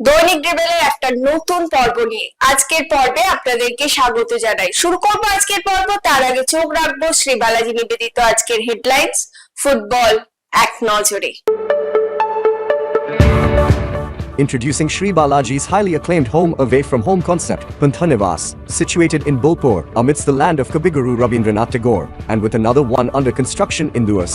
দৈনিক ড্রিবেলের একটা নতুন পর্ব নিয়ে আজকের পর্বে আপনাদেরকে স্বাগত জানাই শুরু করবো আজকের পর্ব তার আগে চোখ রাখবো শ্রী বালাজি নিবেদিত আজকের হেডলাইন্স ফুটবল এক নজরে Introducing Sri Balaji's highly acclaimed home away from home concept, Panthanivas, situated in Bolpur, amidst the land of Kabiguru Rabindranath Tagore, and with another one under construction in Duas.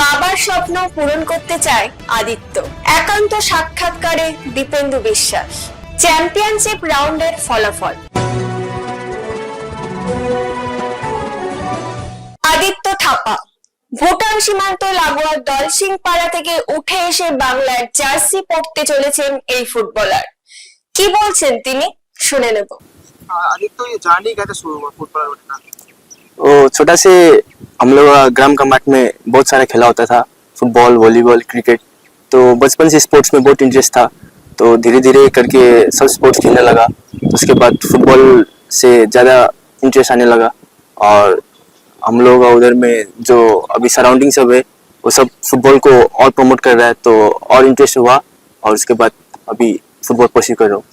বাবার স্বপ্ন পূরণ করতে চায় আদিত্য একান্ত সাক্ষাৎকারে দীপেন্দু বিশ্বাস চ্যাম্পিয়নশিপ রাউন্ডের ফলাফল আদিত্য থাপা ভুটান সীমান্ত লাগোয়া দলসিং পাড়া থেকে উঠে এসে বাংলার জার্সি পরতে চলেছেন এই ফুটবলার কি বলছেন তিনি শুনে নেব आदित्य ये जर्नी कैसे शुरू हुआ फुटबॉलर बनने का वो छोटा से हम लोग ग्राम का कमाट में बहुत सारा खेला होता था, फुटबॉल, वॉलीबॉल, क्रिकेट। तो बचपन से स्पोर्ट्स में बहुत इंटरेस्ट था। तो धीरे धीरे करके सब स्पोर्ट्स खेलने लगा। उसके बाद फुटबॉल से ज़्यादा इंटरेस्ट आने लगा। और हम लोग उधर में जो अभी सराउंडिंग सब है, वो सब फुटबॉल को और प्रमोट कर रहा है तो और इंटरेस्ट हुआ। और उसके बाद अभी फुटबॉल परस्यू कर रहा हूँ।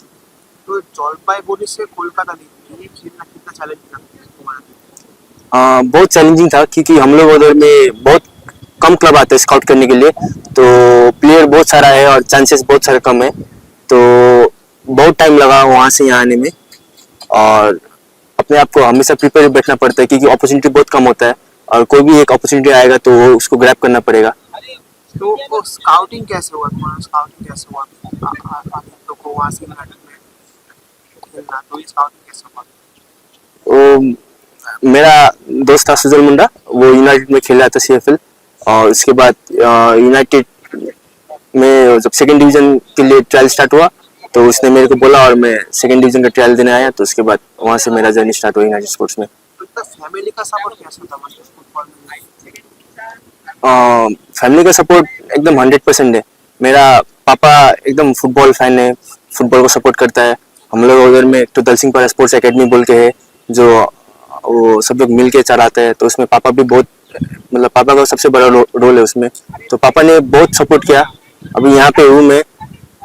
तो जलपाईगुड़ी से कोलकाता खेलना कितना चैलेंजिंग आ, बहुत चैलेंजिंग था क्योंकि हम लोग उधर में बहुत कम क्लब आते हैं स्काउट करने के लिए। तो प्लेयर बहुत सारा है और चांसेस बहुत सारे कम है। तो बहुत टाइम लगा वहाँ से यहाँ आने में। और अपने आप को हमेशा प्रिपेयर बैठना पड़ता है क्योंकि अपॉर्चुनिटी बहुत कम होता है। और कोई भी एक अपॉर्चुनिटी आएगा तो उसको ग्रैप करना पड़ेगा। तो वो स्काउटिंग कैसे हुआ? तुम्हारा स्काउटिंग कैसे हुआ? को वहाँ से में खेलना तो ये स्काउटिंग कैसे हुआ? मेरा दोस्त था सुजल मुंडा वो यूनाइटेड में खेल रहा था सीएफएल और उसके बाद यूनाइटेड में जब सेकंड डिवीज़न के लिए ट्रायल स्टार्ट हुआ तो उसने मेरे को बोला और मैं सेकंड डिवीज़न का ट्रायल देने आया तो उसके बाद वहाँ से मेरा जर्नी स्टार्ट हुआ यूनाइटेड स्पोर्ट्स में। फैमिली का सपोर्ट मतलब का सपोर्ट एकदम हंड्रेड परसेंट है। मेरा पापा एकदम फुटबॉल फ़ैन है फुटबॉल को सपोर्ट करता है। हम लोग उधर में तो दल सिंह पारा स्पोर्ट्स एकेडमी बोल के है जो वो सब लोग मिल के चलाते हैं तो उसमें पापा भी बहुत मतलब पापा का सबसे बड़ा रो, रोल है उसमें। तो पापा ने बहुत सपोर्ट किया। अभी यहाँ पे हूँ मैं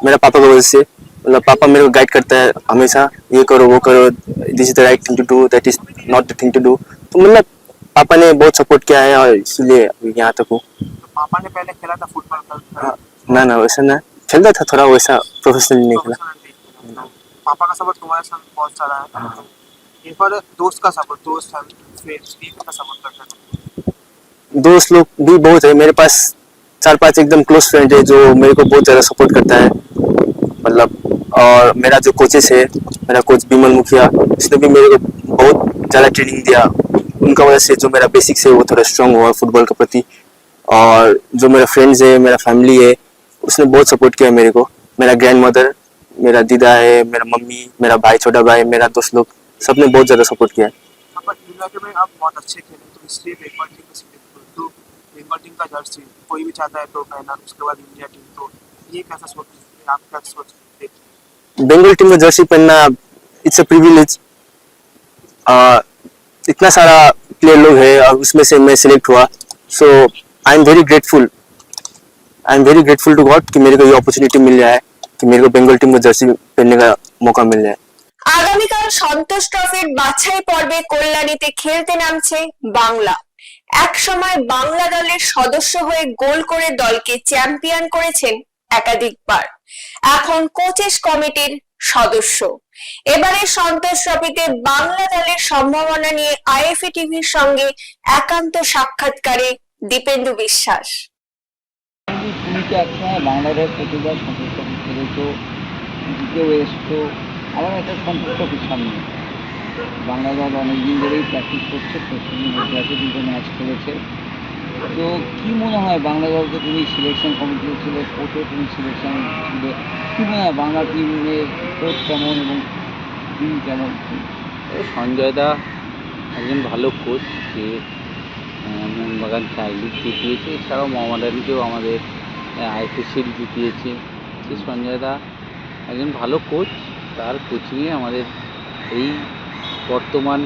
मेरा पापा की वजह से। मतलब पापा मेरे को गाइड करता है हमेशा ये करो वो करो this is the right thing to do that is not the thing to do तो मतलब पापा ने बहुत सपोर्ट किया है और इसलिए यहाँ तक हूँ। पापा ने पहले खेला था फुटबॉल हाँ, ना ना वैसा ना। खेलता था थोड़ा वैसा प्रोफेशनल नहीं खेला। नहीं खेला। पापा का सपोर्ट तुम्हारे साथ बहुत सारा है। दोस्त का सपोर्ट दोस्त का दोस्त लोग भी बहुत है, मेरे पास चार पाँच एकदम क्लोज फ्रेंड है जो मेरे को बहुत ज़्यादा सपोर्ट करता है। मतलब और मेरा जो कोचेस है, मेरा कोच बिमल मुखिया उसने भी मेरे को बहुत ज़्यादा ट्रेनिंग दिया। उनका वजह से जो मेरा बेसिक्स है, वो थोड़ा स्ट्रांग हुआ फुटबॉल के प्रति। और जो मेरा फ्रेंड्स है, मेरा फैमिली है, उसने बहुत सपोर्ट किया मेरे को। मेरा ग्रैंड मदर मेरा दीदा है, मेरा मम्मी, मेरा भाई, छोटा भाई, मेरा दोस्त लोग। सबने बहुत ज़्यादा सपोर्ट किया है। यहाँ पर यूनाइटेड में आप बहुत अच्छे खेले तो इसलिए बंगाल टीम को तो बंगाल टीम का जर्सी कोई भी चाहता है तो पहना उसके बाद इंडिया टीम। तो ये कैसा सोच आप क्या सोच रहे टीम में जर्सी पहनना इट्स अ प्रिविलेज इतना सारा प्लेयर लोग है और उसमें से मैं सिलेक्ट हुआ। So I am very grateful I am very grateful to God कि मेरे को ये अपॉर्चुनिटी मिल जाए कि मेरे को बंगाल टीम में जर्सी पहनने का मौका मिल जाए আগামীকাল সন্তোষ ট্রফির বাছাই পর্বে কল্যাণীতে খেলতে নামছে বাংলা। এক সময় বাংলা দলের সদস্য হয়ে গোল করে দলকে চ্যাম্পিয়ন করেছেন একাধিকবার। এখন কোচেস কমিটির সদস্য। এবারে সন্তোষ ট্রফিতে বাংলা দলের সম্ভাবনা নিয়ে আইএফএ টিভির সঙ্গে একান্ত সাক্ষাৎকারে দীপেন্দু বিশ্বাস। একসময় বাংলাদেশ প্রতিবার সন্তুষ্ট খেলেছো। জিতেও এসছো আমার একটা সন্তুষ্ট সামনে। বাংলা দল অনেকদিন ধরেই প্র্যাকটিস করছে প্রস্তুতি মধ্যে দুটো ম্যাচ খেলেছে। তো কি মনে হয়, বাংলা দলকে তুমি সিলেকশন কমিটিতে ছিলে কোচও তুমি সিলেকশন ছিলে, কি মনে হয়, বাংলা টিমের কোচ কেমন এবং টিম কেমন? সঞ্জয় দা একজন ভালো কোচ যে মোহনবাগান চার লিগ জিতিয়েছে, এছাড়াও মোহামেডানকেও আমাদের আইপিএসএল জিতিয়েছে। সে সঞ্জয় দা একজন ভালো কোচ তার কোচিংয়ে আমাদের এই বর্তমান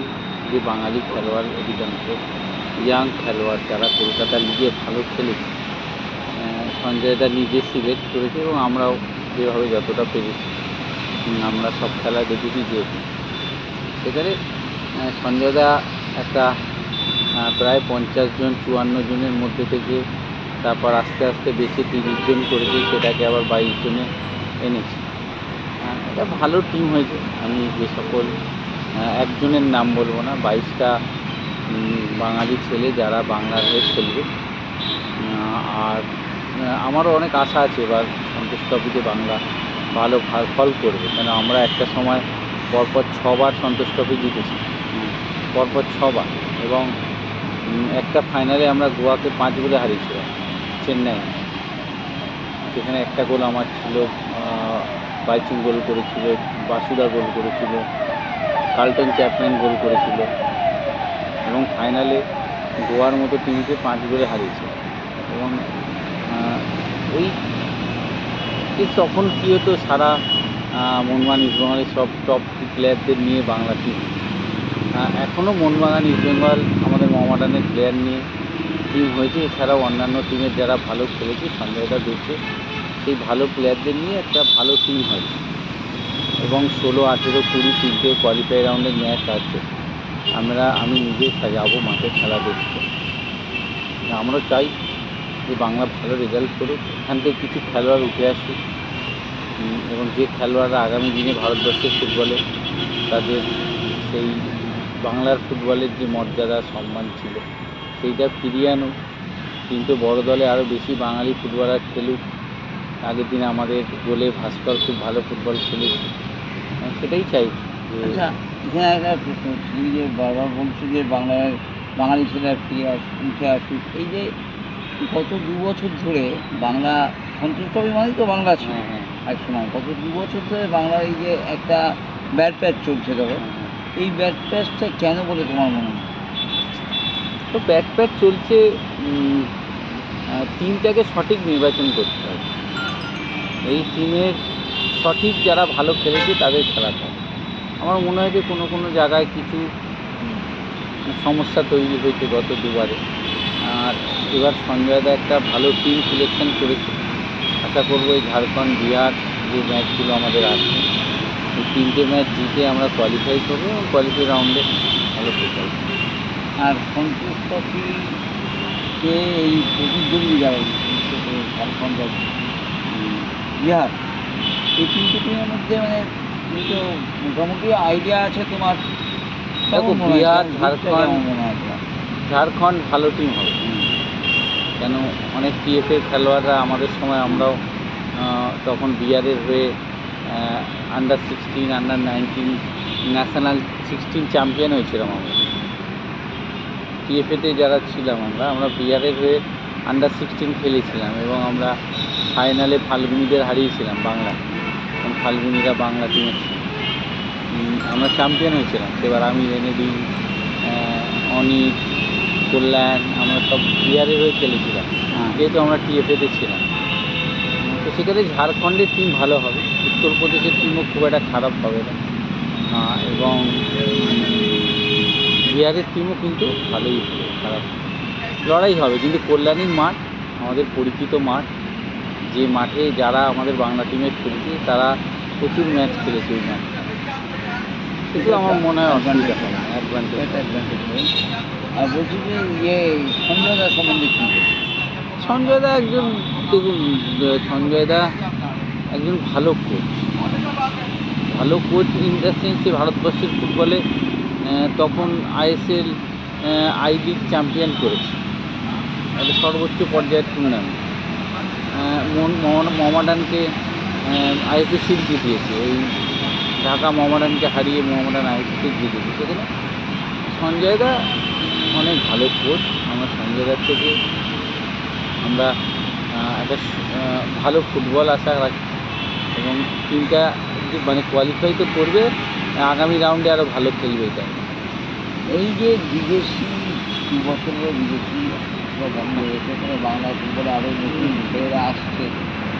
যে বাঙালি খেলোয়াড় অধিকাংশ ইয়াং খেলোয়াড় যারা কলকাতা লিগে ভালো খেলেছে আহ, সঞ্জয় দা নিজে সিলেক্ট করেছে এবং আমরাও যেভাবে যতটা পেরেছি আমরা সব খেলা দেখেছি যে সেখানে আহ, সঞ্জয় দা একটা প্রায় পঞ্চাশ জন চুয়ান্ন জনের মধ্যে থেকে তারপর আস্তে আস্তে বেশি তিরিশ জন করেছে সেটাকে আবার বাইশ জনে এনেছে। এটা ভালো টিম হয়েছে। আমি যে সকল একজনের নাম বলব না, বাইশটা বাঙালি ছেলে যারা বাংলার হয়ে খেলবে। আর আমারও অনেক আশা আছে এবার সন্তোষ ট্রফিতে বাংলা ভালো ফল করবে। কেন আমরা একটা সময় পরপর ছবার সন্তোষ ট্রফি জিতেছি। পরপর ছবার। এবং একটা ফাইনালে আমরা গোয়াকে পাঁচ বলে হারিয়েছিলাম চেন্নাই সেখানে একটা গোল আমার ছিল বাইচুং গোল করেছিল, বাসুদা গোল করেছিল, কার্লটন চ্যাপম্যান গোল করেছিল এবং ফাইনালে গোয়ার মতো টিমকে পাঁচ গোলে হারিয়েছে। এবং ওই তখন কী হতো সারা মোহনবাগান ইস্টবেঙ্গলের সব টপ প্লেয়ারদের নিয়ে বাংলা টিম এখনও মোহনবাগান ইস্টবেঙ্গল আমাদের মোহামেডানের প্লেয়ার নিয়ে টিম হয়েছে। এছাড়াও অন্যান্য টিমের যারা ভালো খেলেছে, সঞ্জয়দা দেখছে সেই ভালো প্লেয়ারদের নিয়ে একটা ভালো টিম হয়। এবং ষোলো, আঠেরো, কুড়ি, তিনটে কোয়ালিফাই রাউন্ডের ম্যাচ আছে। আমরা, আমি নিজে যাব মাঠে খেলা দেখতে। আমরা চাই যে বাংলা ভালো রেজাল্ট করুক। এখান থেকে কিছু খেলোয়াড় উঠে আসুক। এবং যে খেলোয়াড়রা আগামী দিনে ভারতবর্ষের ফুটবলে তাদের সেই বাংলার ফুটবলের যে মর্যাদা, সম্মান ছিল, সেইটা ফিরিয়ে আনুক। কিন্তু বড় দলে আরও বেশি বাঙালি ফুটবলার খেলুক। আগের দিনে আমাদের গোলে ভাস্কর খুব ভালো ফুটবল খেলুক আহ, সেটাই চাই আচ্ছা এখানে একটা প্রশ্ন তুমি যে বারবার বলছো যে বাংলার বাঙালি ছেলেরা ফিরে আস উঠে আসুক। এই যে গত দু বছর ধরে বাংলা সন্তোষ ট্রফি মানে তো বাংলা ছিল হ্যাঁ হ্যাঁ। এক সময়। গত দু বছর ধরে বাংলার এই যে একটা ব্যাট প্যাচ চলছে ধরো হ্যাঁ, হ্যাঁ। এই ব্যাট প্যাচটা কেন বলে তোমার মনে হয়? তো ব্যাট প্যাট চলছে টিমটাকে সঠিক নির্বাচন করতে হবে। এই টিমের সঠিক যারা ভালো খেলেছে তাদের খেলাতে হবে আমার মনে হয় যে কোনো কোনো জায়গায় কিছু সমস্যা তৈরি হয়েছে গত দুবারে। আর এবার সঞ্জয় দা একটা ভালো টিম সিলেকশন করেছে। আশা করব এই ঝাড়খণ্ড বিহার যে ম্যাচগুলো আমাদের আছে, এই তিনটে ম্যাচ জিতে আমরা কোয়ালিফাই করব এবং কোয়ালিফাই রাউন্ডে ভালো ফুটবল আর সন্তোষ ট্রফি যে এই প্রতিদ্বন্দ্বী যারা ঝাড়খণ্ড বিহার এই তিনটে টিমের মধ্যে মানে তুমি তো মোটামুটি আইডিয়া আছে তোমার দেখো, বিহার, ঝাড়খণ্ড-? ঝাড়খণ্ড ভালো টিম হবে। কেন অনেক টিএফের খেলোয়াড়রা আমাদের সময় আমরাও তখন বিয়ারের হয়ে under sixteen under nineteen national sixteen champion হয়েছিলাম আমরা। টিএফএতে যারা ছিলাম আমরা আমরা বিয়ারের হয়ে আন্ডার সিক্সটিন খেলেছিলাম এবং আমরা ফাইনালে ফাল্গুনিদের হারিয়েছিলাম বাংলা। ফাল্গুনিরা বাংলা টিমে আমরা চ্যাম্পিয়ন হয়েছিলাম। সেবার আমি রেনেডি অনিক কল্যাণ আমরা সব বিহারের হয়ে খেলেছিলাম। হ্যাঁ। যেহেতু আমরা টিএফএতে ছিলাম। তো সেক্ষেত্রে ঝাড়খণ্ডের টিম ভালো হবে। উত্তরপ্রদেশের টিমও খুব একটা খারাপ হবে না। এবং বিহারের টিমও কিন্তু ভালোই হবে খারাপ। লড়াই হবে কিন্তু কল্যাণীর মাঠ আমাদের পরিচিত মাঠ যে মাঠে যারা আমাদের বাংলা টিমে খেলেছে তারা প্রচুর ম্যাচ খেলেছে ওই মাঠে। কিন্তু আমার মনে হয় অসুবিধা হবে না অ্যাডভান্টেজ এটা আর বলছি যে ইয়ে সঞ্জয় দাস সম্বন্ধে কি? বলব? সঞ্জয় দা একজন দেখুন আহ, সঞ্জয় দা একজন ভালো কোচ ভালো কোচ ইন দ্য সেন্স ভারতবর্ষের ফুটবলে তখন আইএসএল আই লিগ চ্যাম্পিয়ন করেছে। একটা সর্বোচ্চ পর্যায়ের টুর্নামেন্ট মোহামেডানকে আইএসএল জিতিয়েছে। এই ঢাকা মোহামেডানকে হারিয়ে মোহামেডান আইএসএল জিতেছে। সেখানে সঞ্জয় দা অনেক ভালো কোচ আমরা সঞ্জয় দার থেকে আমরা একটা ভালো ফুটবল আশা রাখি এবং টিমটা মানে কোয়ালিফাই তো করবে, আগামী রাউন্ডে আরও ভালো খেলবে এটা। এই যে বিদেশি দু বছর বিদেশি বা বন্ধ হয়েছে ফুটবলে আরও নতুন আসছে।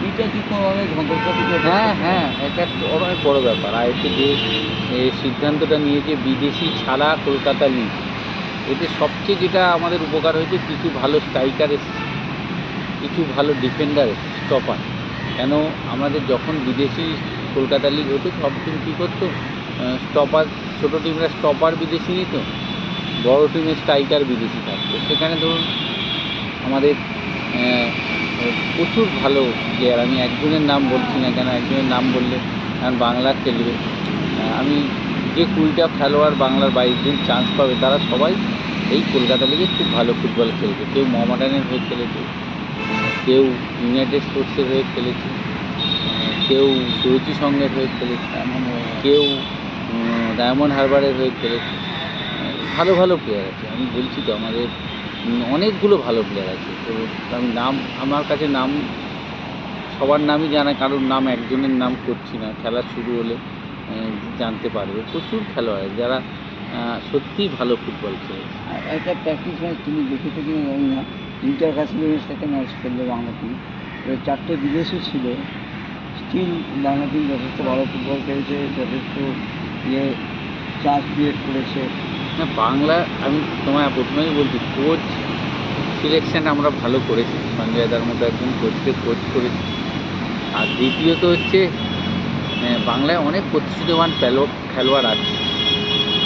এটা কি কোনোভাবে ঝন্ডপতিকে হ্যাঁ হ্যাঁ এটা অনেক বড় ব্যাপার। আইসি যে এ, সিদ্ধান্তটা নিয়েছে বিদেশি ছাড়া কলকাতা লিগ এতে সবচেয়ে যেটা আমাদের উপকার হয়েছে কিছু ভালো স্ট্রাইকার এসেছে কিছু ভালো ডিফেন্ডার এসেছে স্টপার কেন আমাদের যখন বিদেশি কলকাতা লিগ হতো সব টিম কী করতো? স্টপার ছোটো টিমরা স্টপার বিদেশি নিত বড় টিমের স্ট্রাইকার বিদেশি থাকতো। সেখানে ধরুন আমাদের প্রচুর ভালো প্লেয়ার আমি একজনের নাম বলছি না কেন, একজনের নাম বললে কারণ বাংলা খেলবে। আমি যে কুড়িটা খেলোয়াড় বাংলার বাইশ দিন চান্স পাবে, তারা সবাই এই কলকাতা লিগে খুব ভালো ফুটবল খেলছে কেউ মোহামেডানের হয়ে খেলেছে, কেউ ইউনাইটেড স্পোর্টসের হয়ে খেলেছে কেউ দৈতী সংঘের হয়ে খেলেছে, কেউ ডায়মন্ড হারবারের হয়ে খেলেছে। ভালো ভালো প্লেয়ার আছে। আমি বলছি তো, আমাদের অনেকগুলো ভালো প্লেয়ার আছে। তো আমি নাম, আমার কাছে নাম, সবার নামই জানা, কারোর নাম একজনের নাম করছি না। খেলা শুরু হলে জানতে পারবে। প্রচুর খেলোয়াড়, যারা সত্যিই ভালো ফুটবল আর একটা প্র্যাকটিস ম্যাচ তুমি দেখেছ কি জানি না। ইন্টার কাশ্মীরের সাথে ম্যাচ খেললো বাংলা টিম এবার চারটে বিদেশও ছিল। স্টিল বাংলা টিম যথেষ্ট ভালো ফুটবল খেলেছে, যথেষ্ট ইয়ে চান্স ক্রিয়েট করেছে। না বাংলা, আমি তোমায় প্রথমেই বলছি কোচ সিলেকশন আমরা ভালো করেছি। সঞ্জয় দার মতো একজন কোচকে কোচ করেছি। আর দ্বিতীয়ত হচ্ছে বাংলায় অনেক প্রতিষ্ঠিতবান খেলোয়াড় আছে।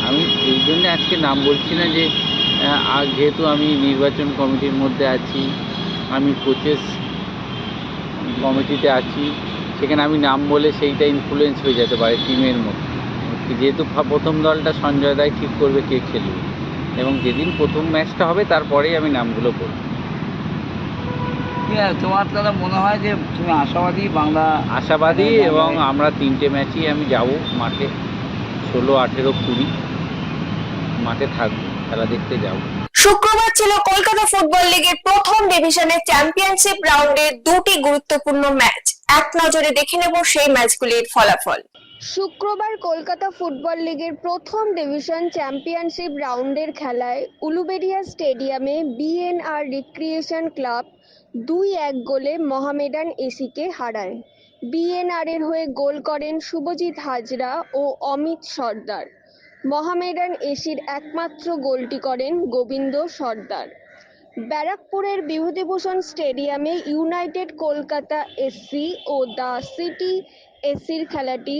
আমি এই জন্যে আজকে নাম বলছি না যে আর যেহেতু আমি নির্বাচন কমিটির মধ্যে আছি, আমি কোচেস কমিটিতে আছি, সেখানে আমি নাম বলে সেইটা ইনফ্লুয়েন্স হয়ে যেতে পারে টিমের মধ্যে। যেহেতু প্রথম দলটা সঞ্জয় দাই ঠিক করবে কে খেলবে। এবং যেদিন প্রথম ম্যাচটা হবে তারপরেই আমি নামগুলো বলব। ঠিক আছে তোমার তাহলে মনে হয় যে তুমি আশাবাদী বাংলা আশাবাদী হ্যাঁ, এবং আমরা তিনটে ম্যাচই আমি যাব মাঠে। ষোলো আঠেরো কুড়ি মাঠে থাকব খেলা দেখতে যাব। শুক্রবার ছিল কলকাতা ফুটবল লিগের প্রথম ডিভিশনের চ্যাম্পিয়নশিপ রাউন্ডে দুটি গুরুত্বপূর্ণ ম্যাচ। এক নজরে দেখে নেব সেই ম্যাচগুলির ফলাফল। শুক্রবার কলকাতা ফুটবল লীগের প্রথম ডিভিশন চ্যাম্পিয়নশিপ রাউন্ডের খেলায় উলুবেড়িয়া স্টেডিয়ামে বিএনআর রিক্রিয়েশন ক্লাব দুই এক গোলে মোহামেডান এসিকে হারায়। বিএনআর এর হয়ে গোল করেন শুভজিৎ হাজরা ও অমিত সর্দার। মোহামেডান এসির একমাত্র গোলটি করেন গোবিন্দ সর্দার। ব্যারাকপুরের বিভূতিভূষণ স্টেডিয়ামে ইউনাইটেড কলকাতা এসসি ও দ্য সিটি এসির খেলাটি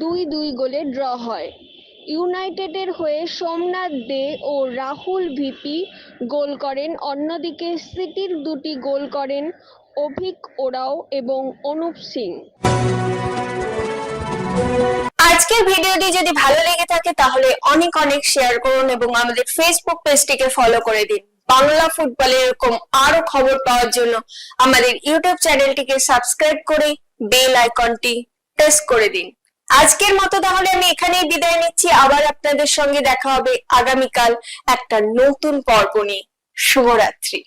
দুই দুই গোলে ড্র হয়। ইউনাইটেডের হয়ে সোমনাথ দে ও রাহুল ভিপি গোল করেন, অন্যদিকে সিটির দুটি গোল করেন অভিক ওরাও এবং অনুপ সিং। আজকের ভিডিওটি যদি ভালো লেগে থাকে তাহলে অনেক অনেক শেয়ার করুন এবং আমাদের ফেসবুক পেজটিকে ফলো করে দিন। বাংলা ফুটবলের এরকম আরও খবর পাওয়ার জন্য আমাদের ইউটিউব চ্যানেলটিকে সাবস্ক্রাইব করে বেল আইকনটি প্রেস করে দিন। আজকের মতো তাহলে আমি এখানেই বিদায় নিচ্ছি। আবার আপনাদের সঙ্গে দেখা হবে আগামীকাল একটা নতুন পর্ব নিয়ে। শুভরাত্রি।